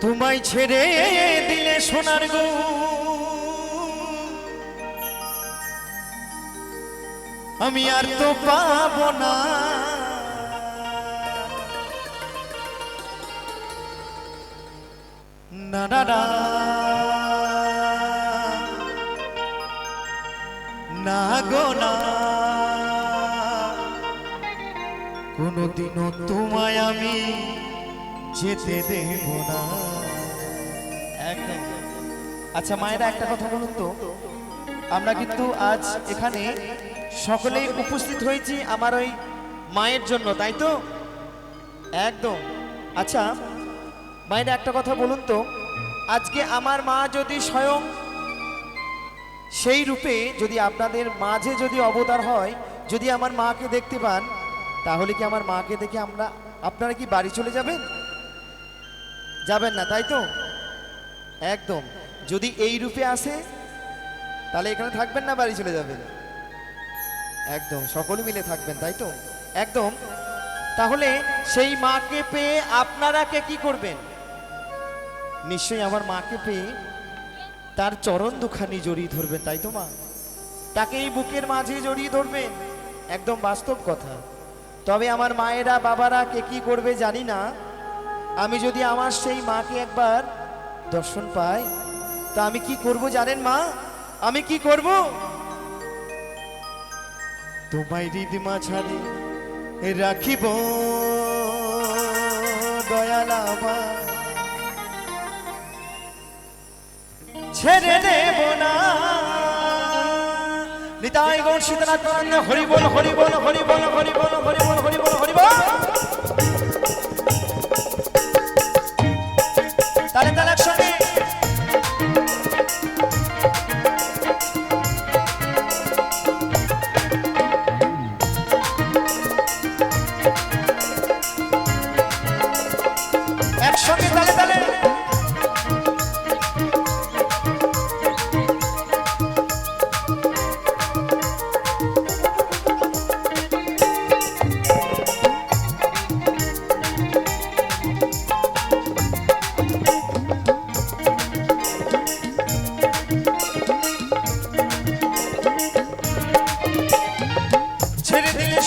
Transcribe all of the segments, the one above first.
তোমায় ছেড়ে দিলে সোনার গো। আমি আর তো পাব না। না না গো, না। কোনোদিনও তোমায় আমি যেতে দেব না। একদম। আচ্ছা মায়েরা, একটা কথা বলুন তো। আমরা কিন্তু আজ এখানে সকলেই উপস্থিত হয়েছি আমার ওই মায়ের জন্য, তাই তো? একদম। আচ্ছা মায়েরা, একটা কথা বলুন তো। আজকে আমার মা যদি স্বয়ং সেই রূপে যদি আপনাদের মাঝে যদি অবতার হয়, যদি আমার মাকে দেখতে পান, তাহলে কি আমার মাকে দেখে আমরা, আপনারা কি বাড়ি চলে যাবেন? যাবেন না, তাই তো? একদম। যদি এই রূপে আসে, তাহলে এখানে থাকবেন না, বাড়ি চলে যাবেন। একদম, সকলে মিলে থাকবেন, তাই তো? একদম। তাহলে সেই মাকে পেয়ে আপনারা কে কি করবেন? নিশ্চয়ই আমার মাকে পেয়ে তার চরণ দুখানি জড়িয়ে ধরবেন তাই তো মা? তাকে এই বুকের মাঝে জড়িয়ে ধরবেন একদম বাস্তব কথা। তবে আমার মায়েরা, বাবারা কে কি করবে জানি না। আমি যদি আমার সেই মাকে একবার দর্শন পাই, তা আমি কি করব জানেন মা? আমি কি করব? তোমায় হৃদ মাঝারে রাখিব দয়ালামা ছেড়ে দেব না। নিতাই গৌর সীতানাথ নন্দ হরি বল।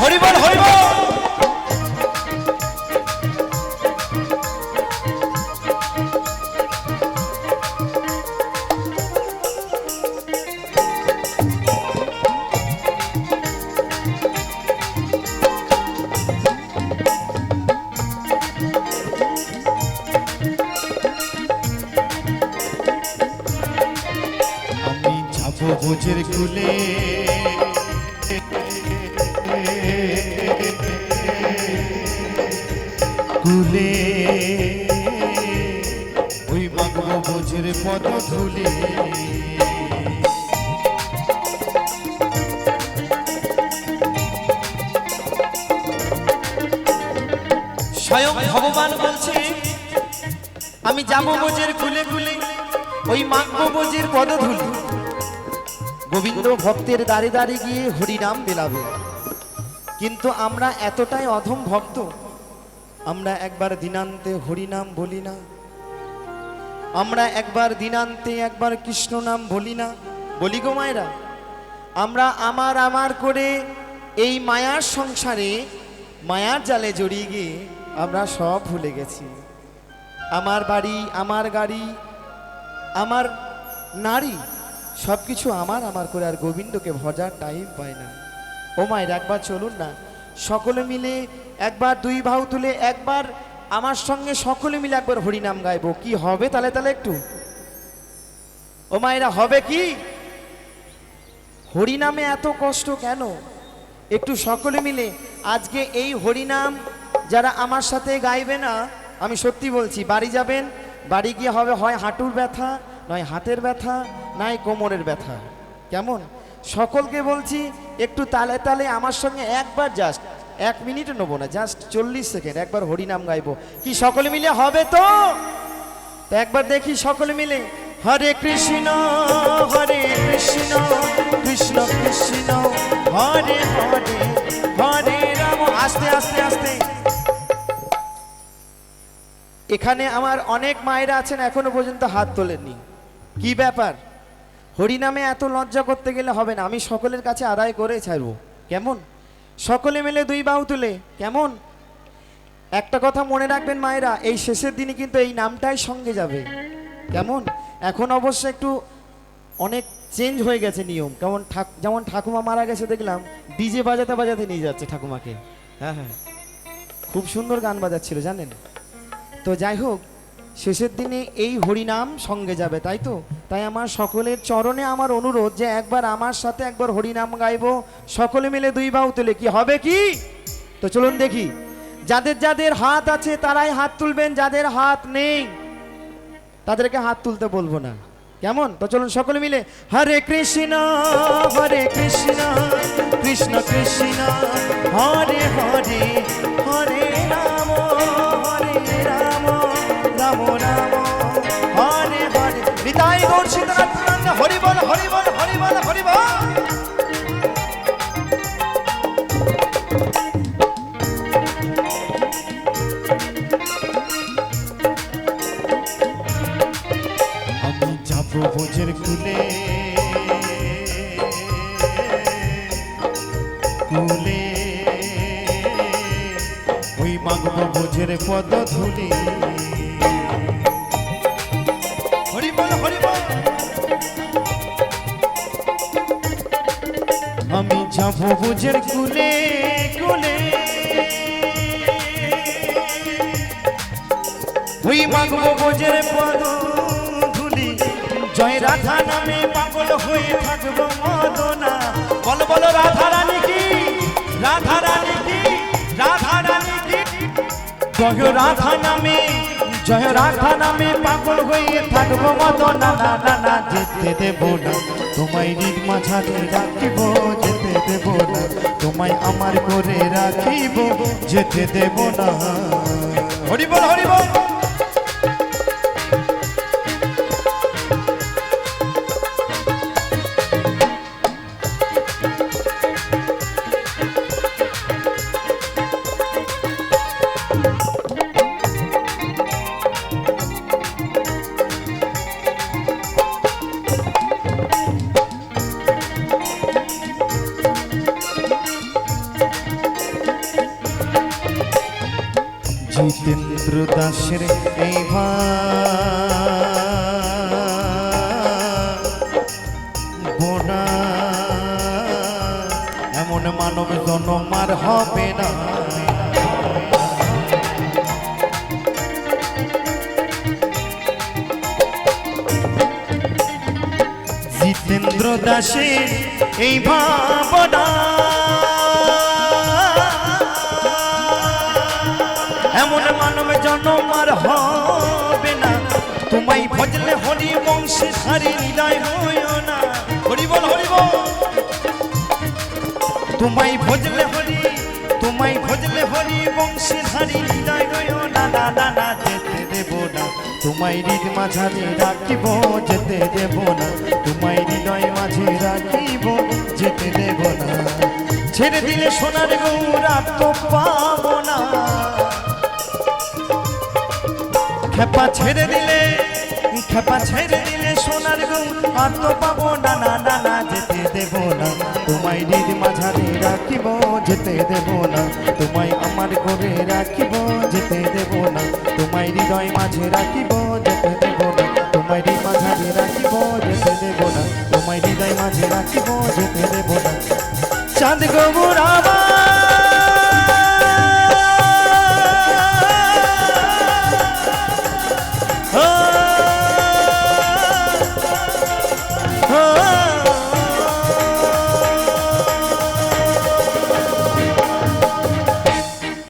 হরিবল হরিবল। বোঝের কুলে। কুলে ওই মাগবো বোঝের পদ ধুলে। স্বয়ং ভগবান বলছে, আমি যাব বোঝের কুলে কুলে, ওই মাগবো বোঝের পদধূলি গোবিন্দ ভক্তের দাঁড়ে দাঁড়িয়ে গিয়ে হরিনাম বেলাবে। কিন্তু আমরা এতটাই অধম ভক্ত আমরা একবার দিনান্তে হরিনাম বলি না। আমরা একবার দিনান্তে একবার কৃষ্ণ নাম বলি না। বলি গো মায়েরা, আমরা আমার আমার করে এই মায়ার সংসারে, মায়ার জালে জড়িয়ে গিয়ে আমরা সব ভুলে গেছি। আমার বাড়ি, আমার গাড়ি, আমার নারী সব কিছু আমার আমার করে আর গোবিন্দকে ভজার টাইম পায় না। ও মায়ের, একবার চলুন না। সকলে মিলে একবার দুই ভাউ তুলে একবার আমার সঙ্গে সকলে মিলে একবার হরিনাম গাইবো। কি হবে তাহলে তাহলে একটু? ও মায়েরা, হবে কি? হরিনামে এত কষ্ট কেন? একটু সকলে মিলে আজকে এই হরিনাম যারা আমার সাথে গাইবে না, আমি সত্যি বলছি, বাড়ি যাবেন, বাড়ি গিয়ে হবে হয় হাঁটুর ব্যথা, নয় হাতের ব্যথা, নয় কোমরের ব্যথা। কেমন? সকলকে বলছি, একটু তালে তালে আমার সঙ্গে একবার জাস্ট এক মিনিট নেব না জাস্ট চল্লিশ সেকেন্ড, একবার হরিনাম গাইবো। কি সকলে মিলে হবে তো? তো একবার দেখি সকলে মিলে। হরে কৃষ্ণ হরে কৃষ্ণ কৃষ্ণ কৃষ্ণ, হরে হরে হরে রাম। আস্তে আস্তে আস্তে। এখানে আমার অনেক মায়েরা আছেন, এখনও পর্যন্ত হাত তোলেননি। কি ব্যাপার? হরিনামে এত লজ্জা করতে গেলে হবে না, আমি সকলের কাছে আদায় করে ছাড়বো। কেমন? সকলে মিলে দুই বাহু তুলে, কেমন? একটা কথা মনে রাখবেন মায়েরা, এই শেষের দিনে কিন্তু এই নামটাই সঙ্গে যাবে। কেমন? এখন অবশ্য একটু অনেক চেঞ্জ হয়ে গেছে নিয়ম। কেমন যেমন ঠাকুমা মারা গেছে দেখলাম ডিজে বাজাতে বাজাতে নিয়ে যাচ্ছে ঠাকুমাকে। হ্যাঁ হ্যাঁ। খুব সুন্দর গান বাজাচ্ছিল, জানেন? তো যাই হোক, শেষের দিনে এই হরিনাম সঙ্গে যাবে, তাই তো? তাই আমার সকলের চরণে আমার অনুরোধ যে একবার আমার সাথে একবার হরিনাম গাইবো। সকলে মিলে দুই বাহু তুলে, কি হবে কি? তো চলুন দেখি। যাদের যাদের হাত আছে তারাই হাত তুলবেন, যাদের হাত নেই তাদেরকে হাত তুলতে বলব না। কেমন? তো চলুন সকলে মিলে, হরে কৃষ্ণ হরে কৃষ্ণ কৃষ্ণ কৃষ্ণ, হরে হরে হরে রাম হরে রাম রাম রাম, হরে হরে। নিতাই মাগব বোঝের পদ ধুলি। আমি যাব বোঝের কুলে কুলে। ওই মাগবো বোঝের পদ ধুলি। জয় রাধা নামে পাগল হয়ে থাকব মদনা। বল বল রাধা রানী কি? রাধা জয় রাধা নামে, জয় রাধা নামে পাগল হয়ে থাকব মত। না না না যেতে দেব না। তোমায় নিজ মাঝাতে রাখিব, যেতে দেব না। তোমায় আমার করে রাখিব, যেতে দেব না। হরি বল। দাসের এই বোনা এমন মানব জন্ম আর হবে না। জিতেন্দ্র দাসের এই ভাবনা আর হবে না। তোমায় ভজলে হরি বংশে সারি হৃদয় হইও না। হরি বল হরি বল। তোমায় ভজলে হরি, তোমায় ভজলে হরি বংশে হারি হৃদয় রয়ো না। না না না, যেতে দেব না। তোমায় হৃদ মাঝারে রাখিব, যেতে দেব না। তোমায় হৃদয় মাঝে রাখিব, যেতে দেব না। ছেড়ে দিলে সোনার গৌরা তো পাবো খেপা ছেড়ে দিলে, খেপা ছেড়ে দিলে সোনার গৌ, আর তো পাবো না না না না, যেতে দেব না। তোমায় দিদি মাঝারে রাখিব, যেতে দেব না। তোমায় আমার ঘরে রাখিব, যেতে দেব না। তোমায় হৃদয় মাঝে রাখিব, যেতে দেব না। তোমায় মাঝারে রাখিব, যেতে দেব না। তোমায় হৃদয় মাঝে রাখিব, যেতে দেব